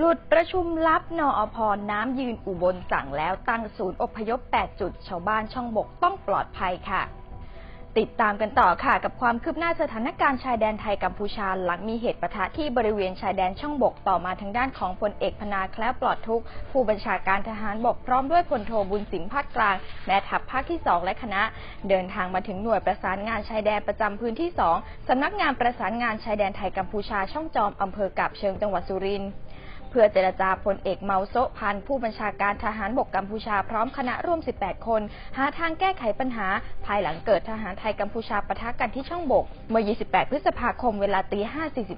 หลุดประชุมลับนอพรน้ำยืนอุบลสั่งแล้วตั้งศูนย์อพยพ 8 จุด ชาวบ้านช่องบกต้องปลอดภัยค่ะ ติดตามกันต่อค่ะ กับความคืบหน้าสถานการณ์ชายแดนไทยกัมพูชาหลังมีเหตุปะทะที่บริเวณชายแดนช่องบกต่อมาทางด้านของพลเอกพนาแคล้วปลอดทุกผู้บัญชาการทหารบกพร้อมด้วยพลโทบุญสิงห์ภาคกลางแม่ทัพภาคที่2และคณะ เดินทางมาถึงหน่วยประสานงานชายแดนประจำพื้นที่2สำนักงานประสานงานชายแดนไทยกัมพูชาช่องจอมอำเภอกาบเชิงจังหวัดสุรินทร์ เพื่อเจรจาพลเอกเมาโซพันผู้บัญชาการทหารบกกัมพูชาพร้อมคณะร่วม 18 คน หาทางแก้ไขปัญหา ภายหลังเกิดทหารไทยกัมพูชาปะทะกันที่ช่องบก เมื่อ 28 พฤษภาคมเวลาตี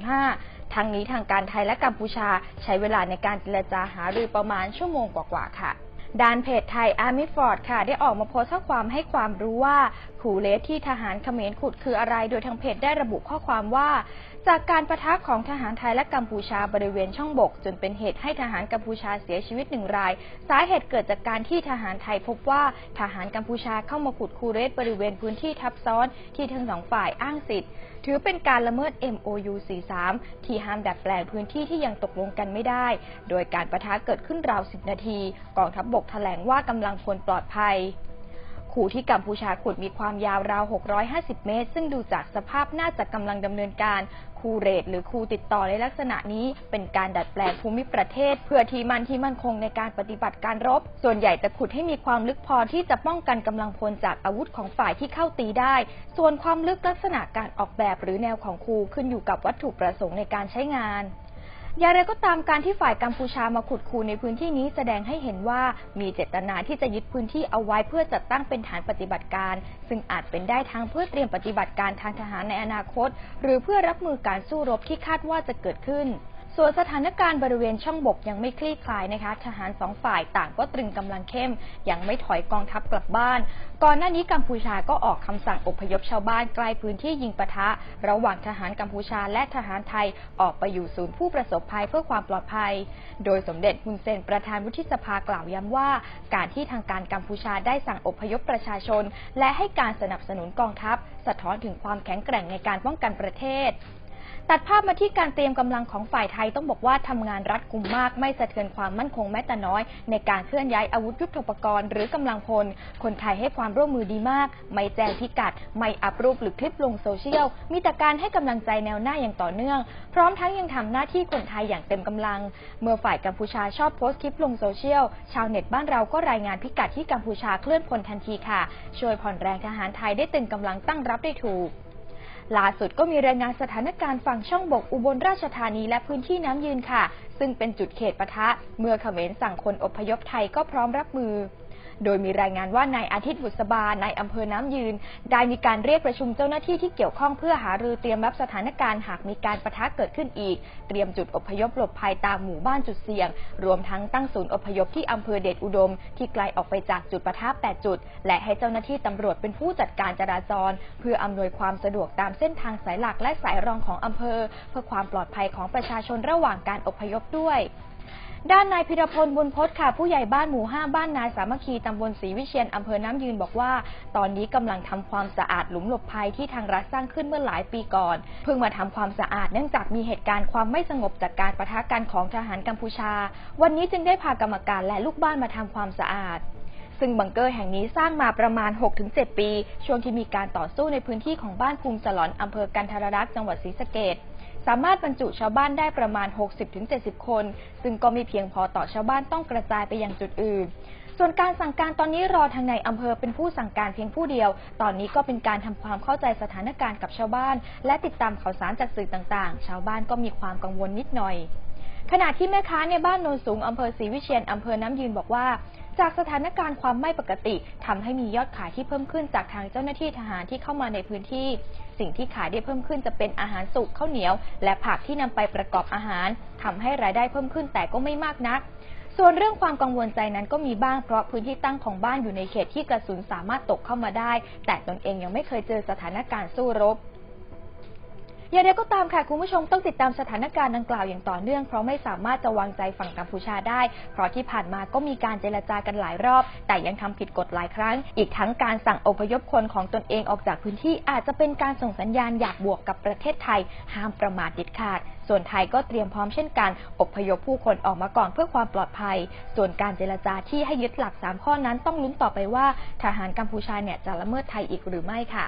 5.45 ทั้งนี้ทางการไทยและกัมพูชาใช้เวลาในการเจรจาหารือประมาณชั่วโมงกว่าๆค่ะ ด้านเพจไทยอาร์มิฟอร์ดค่ะ ได้ออกมาโพสต์ข้อความให้ความรู้ว่าขู่เลสที่ทหารเขมรขุดคืออะไร โดยทางเพจได้ระบุข้อความว่า จากการประทะของทหารไทยและกัมพูชาบริเวณช่องบก จนเป็นเหตุให้ทหารกัมพูชาเสียชีวิตหนึ่งราย สาเหตุเกิดจากการที่ทหารไทยพบว่าทหารกัมพูชาเข้ามาขุดคูเรสบริเวณพื้นที่ทับซ้อนที่ทั้งสองฝ่ายอ้างสิทธิ์ถือเป็นการละเมิด MOU 43 ที่ห้ามดัดแปลงพื้นที่ที่ยังตกลงกันไม่ได้ โดยการประทะเกิดขึ้นราว 10 นาที กองทัพบบกแถลงว่ากำลังพลปลอดภัยคูที่กัมพูชาขุดมีความยาวราว 650 เมตร ซึ่งดูจากสภาพน่าจะกำลังดำเนินการคูเรทหรือคูติดต่อในลักษณะนี้ เป็นการดัดแปลงภูมิประเทศ เพื่อที่มันที่มั่นคงในการปฏิบัติการรบ ส่วนใหญ่จะขุดให้มีความลึกพอที่จะป้องกันกำลังพลจากอาวุธของฝ่ายที่เข้าตีได้ ส่วนความลึกลักษณะการออกแบบหรือแนวของคูขึ้นอยู่กับวัตถุประสงค์ในการใช้งาน อย่างไรก็ตามการที่ฝ่ายกัมพูชามาขุดคูในพื้นที่นี้แสดงให้เห็นว่ามีเจตนาที่จะยึดพื้นที่เอาไว้เพื่อจัดตั้งเป็นฐานปฏิบัติการ ซึ่งอาจเป็นได้ทั้งเพื่อเตรียมปฏิบัติการทางทหารในอนาคต หรือเพื่อรับมือการสู้รบที่คาดว่าจะเกิดขึ้น ส่วนสถานการณ์บริเวณช่องบกยังไม่คลี่คลายนะคะ ทหารสองฝ่ายต่างก็ตรึงกำลังเข้ม ยังไม่ถอยกองทัพกลับบ้าน ก่อนหน้านี้กัมพูชาก็ออกคำสั่งอพยพชาวบ้านใกล้พื้นที่ยิงปะทะ ระหว่างทหารกัมพูชาและทหารไทยออกไปอยู่ศูนย์ผู้ประสบภัยเพื่อความปลอดภัย โดยสมเด็จฮุนเซนประธานวุฒิสภากล่าวย้ำว่า การที่ทางการกัมพูชาได้สั่งอพยพประชาชน และให้การสนับสนุนกองทัพ สะท้อนถึงความแข็งแกร่งในการป้องกันประเทศ ตัดภาพมาที่การเตรียมกำลังของฝ่ายไทยต้องบอกว่าทำงานรัดกุมมาก ไม่สะเทือนความมั่นคงแม้แต่น้อย ในการเคลื่อนย้ายอาวุธยุทโธปกรณ์หรือกำลังพล คนไทยให้ความร่วมมือดีมาก ไม่แจ้งพิกัด ไม่อัพรูปหรือคลิปลงโซเชียล มีแต่การให้กำลังใจแนวหน้าอย่างต่อเนื่อง พร้อมทั้งยังทำหน้าที่คนไทยอย่างเต็มกำลัง เมื่อฝ่ายกัมพูชาชอบโพสต์คลิปลงโซเชียล ชาวเน็ตบ้านเราก็รายงานพิกัดที่กัมพูชาเคลื่อนพลทันทีค่ะ ช่วยผ่อนแรงทหารไทยได้ตึงกำลังตั้งรับได้ถูก ล่าสุดก็มีรายงานสถานการณ์ฝั่งช่องบกอุบลราชธานีและพื้นที่น้ำยืนค่ะ ซึ่งเป็นจุดเขตปะทะ เมื่อเขมรสั่งคนอพยพไทยก็พร้อมรับมือ โดยมีรายงานว่านายอาทิตย์บุษบาในอำเภอน้ำยืน ได้มีการเรียกประชุมเจ้าหน้าที่ที่เกี่ยวข้องเพื่อหารือเตรียมรับสถานการณ์หากมีการปะทะเกิดขึ้นอีก เตรียมจุดอพยพหลบภัยตามหมู่บ้านจุดเสี่ยง รวมทั้งตั้งศูนย์อพยพที่อำเภอเดชอุดม ที่ไกลออกไปจากจุดปะทะ8จุด และให้เจ้าหน้าที่ตำรวจเป็นผู้จัดการจราจร เพื่ออำนวยความสะดวกตามเส้นทางสายหลักและสายรองของอำเภอ เพื่อความปลอดภัยของประชาชนระหว่างการอพยพด้วย ด้านนายพิรพลบุญพศค่ะ ผู้ใหญ่บ้านหมู่ 5 บ้านนาสามัคคีตำบลศรีวิเชียนอำเภอน้ำยืนบอกว่า ตอนนี้กำลังทำความสะอาดหลุมหลบภัยที่ทางรัฐสร้างขึ้นเมื่อหลายปีก่อน เพิ่งมาทำความสะอาดเนื่องจากมีเหตุการณ์ความไม่สงบจากการประทะกันของทหารกัมพูชา วันนี้จึงได้พากรรมการและลูกบ้านมาทำความสะอาดซึ่งบังเกอร์แห่งนี้สร้างมาประมาณ 6-7 ปี ช่วงที่มีการต่อสู้ในพื้นที่ของบ้านภูมิสลอนอำเภอกันทรรักษ์จังหวัดศรีสะเกษ สามารถบรรจุชาวบ้านได้ประมาณ 60-70 คน ซึ่งก็ไม่เพียงพอต่อชาวบ้านต้องกระจายไปยังจุดอื่น ส่วนการสั่งการตอนนี้รอทางในอำเภอเป็นผู้สั่งการเพียงผู้เดียว ตอนนี้ก็เป็นการทำความเข้าใจสถานการณ์กับชาวบ้าน และติดตามข่าวสารจากสื่อต่างๆ ชาวบ้านก็มีความกังวลนิดหน่อยขณะที่แม่ค้าในบ้านโนนสูงอำเภอศรีวิเชียนอำเภอน้ำยืนบอกว่า จากสถานการณ์ความไม่ปกติทำให้มียอดขายที่เพิ่มขึ้นจากทางเจ้าหน้าที่ทหารที่เข้ามาในพื้นที่ สิ่งที่ขายได้เพิ่มขึ้นจะเป็นอาหารสุกข้าวเหนียว และผักที่นำไปประกอบอาหารทำให้รายได้เพิ่มขึ้นแต่ก็ไม่มากนัก ส่วนเรื่องความกังวลใจนั้นก็มีบ้างเพราะพื้นที่ตั้งของบ้านอยู่ในเขตที่กระสุนสามารถตกเข้ามาได้ แต่ตนเองยังไม่เคยเจอสถานการณ์สู้รบ อย่างไรก็ตามค่ะคุณผู้ชมต้องติดตามสถานการณ์ดังกล่าวอย่างต่อเนื่อง เพราะไม่สามารถจะวางใจฝั่งกัมพูชาได้ เพราะที่ผ่านมาก็มีการเจรจากันหลายรอบ แต่ยังทำผิดกฎหลายครั้ง อีกทั้งการสั่งอพยพคนของตนเองออกจากพื้นที่อาจจะเป็นการส่งสัญญาณอยากบวกกับประเทศไทย ห้ามประมาทเด็ดขาด ส่วนไทยก็เตรียมพร้อมเช่นกันอพยพผู้คนออกมาก่อนเพื่อความปลอดภัย ส่วนการเจรจาที่ให้ยึดหลัก 3 ข้อนั้นต้องลุ้นต่อไปว่าทหารกัมพูชาเนี่ยจะละเมิดไทยอีกหรือไม่ค่ะ